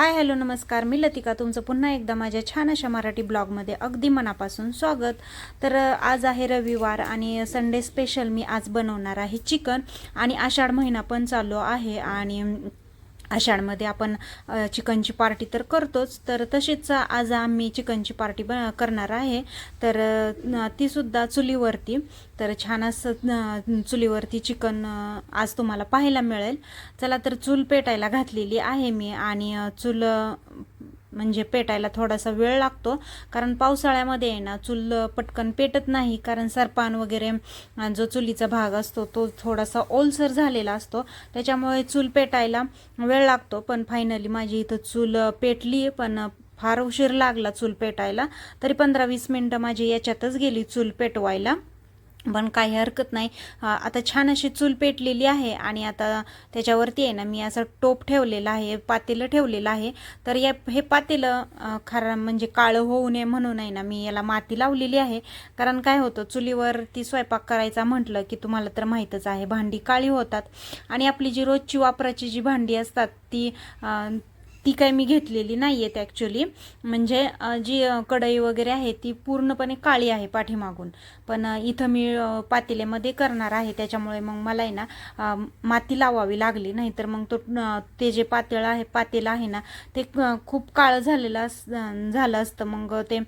Hi hello नमस्कार. मी लतिका. तुमचं पुन्हा एकदा माझ्या छान अशा मराठी ब्लॉगमध्ये अगदी मनापासून स्वागत. तर आज आहे रविवार आणि संडे स्पेशल मी आज बनवणार आहे चिकन आणि आषाढ महिना पण चालू आहे आणि आषाढमध्ये आपण चिकनची पार्टी तर करतोच. तर तशीच आज आम्ही चिकनची पार्टी ब करणार आहे. तर तीसुद्धा चुलीवरती. तर छान असं चुलीवरती चिकन आज तुम्हाला पाहायला मिळेल. चला तर चूल पेटायला घातलेली आहे मी. आणि चूल म्हणजे पेटायला थोडासा वेळ लागतो. कारण पावसाळ्यामध्ये आहे ना चूल पटकन पेटत नाही. कारण सरपान वगैरे जो चुलीचा भाग असतो तो थोडासा ओलसर झालेला असतो. त्याच्यामुळे चूल पेटायला वेळ लागतो. पण फायनली माझी इथं चूल पेटली पण फार उशीर लागला चूल पेटायला. तरी पंधरा वीस मिनटं माझी याच्यातच गेली चूल पेटवायला. पण काही हरकत नाही. आता छान अशी चूल पेटलेली आहे आणि आता त्याच्यावरती आहे ना मी असं टोप ठेवलेलं आहे पातेलं ठेवलेलं आहे. तर या हे पातेलं खरा खरं म्हणजे काळं होऊ नये म्हणून आहे ना मी याला माती लावलेली आहे. कारण काय होतं चुलीवरती स्वयंपाक करायचा म्हटलं की तुम्हाला तर माहीतच आहे भांडी काळी होतात. आणि आपली जी रोजची वापराची जी भांडी असतात ती ती काय मी घेतलेली नाही आहेत ॲक्च्युली म्हणजे जी कढई वगैरे आहे ती पूर्णपणे काळी आहे पाठीमागून. पण इथं मी पातेल्यामध्ये करणार आहे. त्याच्यामुळे मग मला आहे ना माती लावावी लागली. नाही तर मग तो ते जे पातेळ आहे पातेलं आहे ना ते खूप काळं झालेलं अस झालं असतं. मग ते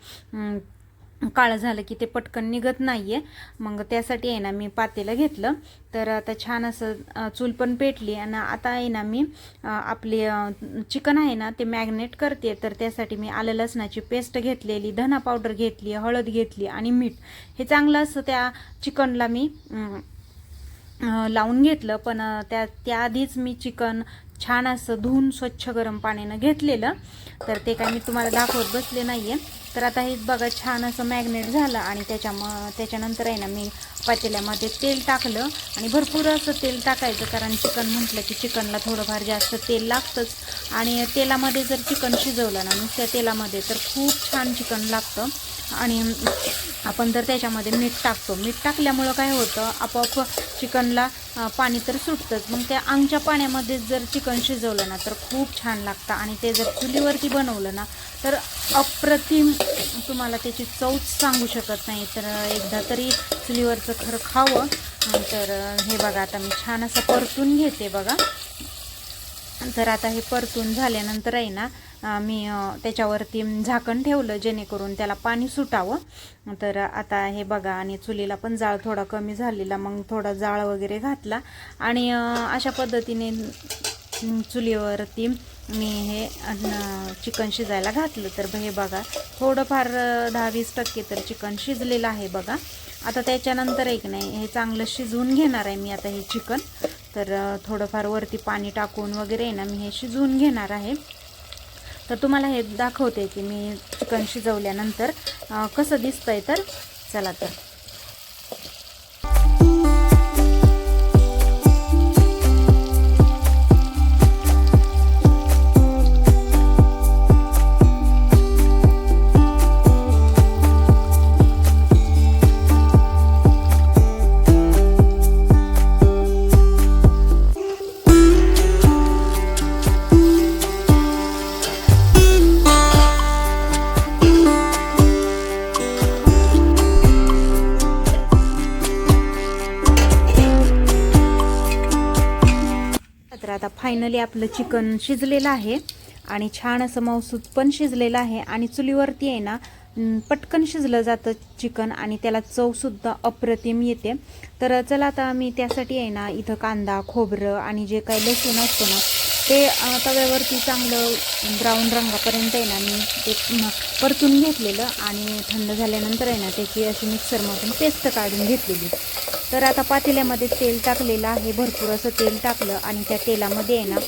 काळं झालं की ते पटकन निघत नाही आहे मग त्यासाठी आहे ना मी पातेलं घेतलं. तर आता छान असं चूल पण पेटली आणि आता आहे ना मी आपले चिकन आहे ना ते मॅग्नेट करते. तर त्यासाठी मी आलं लसणाची पेस्ट घेतलेली धना पावडर घेतली हळद घेतली आणि मीठ. हे चांगलं असं त्या चिकनला मी लावून घेतलं. पण त्या त्याआधीच मी चिकन छान असं धुवून स्वच्छ गरम पाण्यानं घेतलेलं. तर ते काय मी तुम्हाला दाखवत बसले नाही आहे तर आता हे बघा छान असं मॅग्नेट झालं आणि त्याच्या म त्याच्यानंतर आहे ना मी पातेल्यामध्ये तेल टाकलं आणि भरपूर असं तेल टाकायचं कारण चिकन म्हटलं की चिकनला थोडंफार जास्त तेल लागतंच. आणि तेलामध्ये जर चिकन शिजवलं ना नुसत्या तेलामध्ये तर खूप छान चिकन लागतं. आणि आपण जर त्याच्यामध्ये मीठ टाकतो मीठ टाकल्यामुळं काय होतं आपोआप चिकनला पाणी तर सुटतंच. मग त्या अंगच्या पाण्यामध्ये जर चिकन शिजवलं ना तर खूप छान लागतं. आणि ते जर चुलीवरती बनवलं ना तर अप्रतिम तुम्हाला त्याची चवच सांगू शकत नाही. तर एकदा तरी चुलीवरचं खरं खावं. तर हे बघा आता मी छान असं परतून घेते बघा. तर आता हे परतून झाल्यानंतर आहे ना मी त्याच्यावरती झाकण ठेवलं जेणेकरून त्याला पाणी सुटावं. तर आता हे बघा आणि चुलीला पण जाळ थोडा कमी झालेला मग थोडा जाळ वगैरे घातला. आणि अशा पद्धतीने चुलीवरती मी हे चिकन शिजायला घातलं. तर हे बघा थोडंफार दहा वीस टक्के तर चिकन शिजलेलं आहे बघा. आता त्याच्यानंतर एक नाही हे चांगलं शिजवून घेणार आहे मी आता हे चिकन. तर थोडंफार वरती पाणी टाकून वगैरे आहे ना मी हे शिजवून घेणार आहे. तर तुम्हाला हे दाखवते की मी चिकन शिजवल्यानंतर कसं दिसतंय तर. चला तर. आता फायनली आपलं चिकन शिजलेलं आहे. आणि छान असं मौसूद पण शिजलेलं आहे. आणि चुलीवरती आहे ना पटकन शिजलं जातं चिकन आणि त्याला चवसुद्धा अप्रतिम येते. तर चला आता मी त्यासाठी आहे ना इथं कांदा खोबरं आणि जे काही लसूण असतो ना ते तव्यावरती चांगलं ब्राऊन रंगापर्यंत आहे ना मी ते परतून घेतलेलं आणि थंड झाल्यानंतर आहे ना त्याची अशी मिक्सरमधून पेस्ट काढून घेतलेली. तर आता पातेल्यामध्ये तेल टाकलेलं आहे भरपूर असं तेल टाकलं आणि त्या तेलामध्ये आहे ना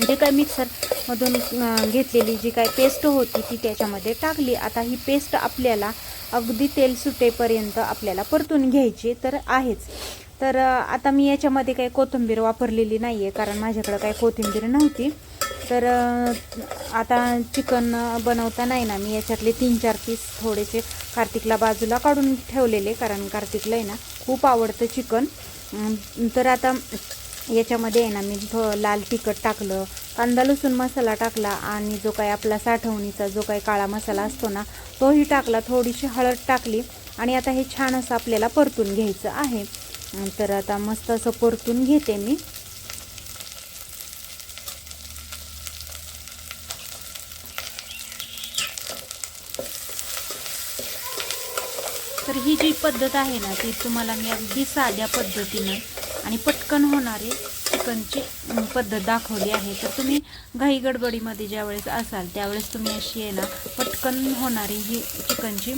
जे काय मिक्सरमधून घेतलेली जी काय पेस्ट होती ती त्याच्यामध्ये टाकली. आता ही पेस्ट आपल्याला अगदी तेल सुटेपर्यंत आपल्याला परतून घ्यायची तर आहेच. तर आता मी याच्यामध्ये काही कोथिंबीर वापरलेली नाही आहे कारण माझ्याकडं काही कोथिंबीर नव्हती. तर आता चिकन बनवताना आहे ना मी याच्यातले तीन चार पीस थोडेसे कार्तिकला बाजूला काढून ठेवलेले कारण कार्तिकला आहे ना खूप आवडतं चिकन. तर आता याच्यामध्ये आहे ना मी थो लाल तिखट टाकलं कांदा लसूण मसाला टाकला आणि जो काही आपला साठवणीचा जो काही काळा मसाला असतो ना तोही टाकला थोडीशी हळद टाकली आणि आता हे छान असं आपल्याला परतून घ्यायचं आहे. तर आता मस्त असं परतून घेते मी. तर ही जी पद्धत आहे ना ती तुम्हाला मी अगदी साध्या पद्धतीनं आणि पटकन होणारी चिकनची पद्धत दाखवली आहे. तर तुम्ही घाई गडबडीमध्ये ज्यावेळेस असाल त्यावेळेस तुम्ही अशी आहे ना पटकन होणारी ही चिकनची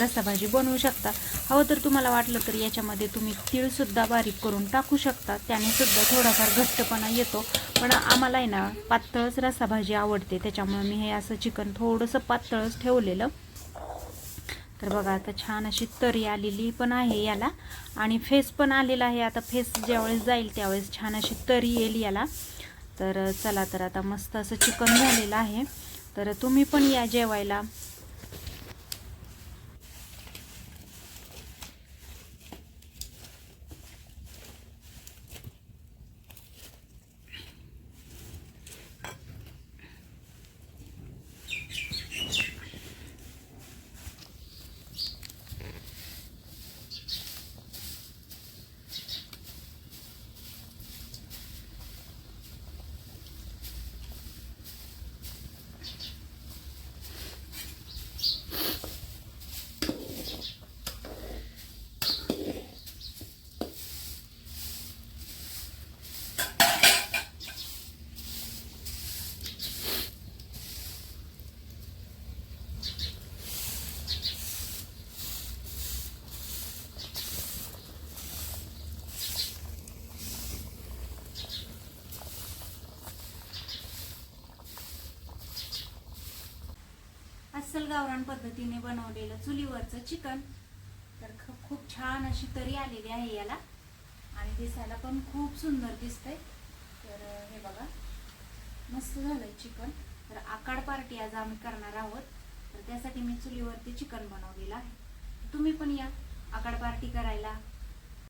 रसाभाजी बनवू शकता. हवं तर तुम्हाला वाटलं तर याच्यामध्ये तुम्ही तीळसुद्धा बारीक करून टाकू शकता. त्यानेसुद्धा थोडाफार घट्टपणा येतो. पण आम्हाला आहे ना पातळच रसाभाजी आवडते. त्याच्यामुळे मी हे असं चिकन थोडंसं पातळच ठेवलेलं. तर बघा आता छान अशी तरी आलेली पण आहे याला. आणि फेस पण आलेला आहे. आता फेस ज्यावेळेस जाईल त्यावेळेस छान अशी तरी येईल याला. तर चला तर आता मस्त असं चिकन झालेलं आहे. तर तुम्ही पण या जेवायला. अस्सल गावरान पद्धतीने बनवलेलं चुलीवरचं चिकन. तर ख- खूप छान अशी तरी आलेली आहे याला. आणि दिसायला पण खूप सुंदर दिसतंय. तर हे बघा. मस्त झालंय चिकन. तर आकाड पार्टी आज आम्ही करणार आहोत. तर त्यासाठी मी चुलीवरती चिकन बनवलेलं आहे. तुम्ही पण या. आकाड पार्टी करायला.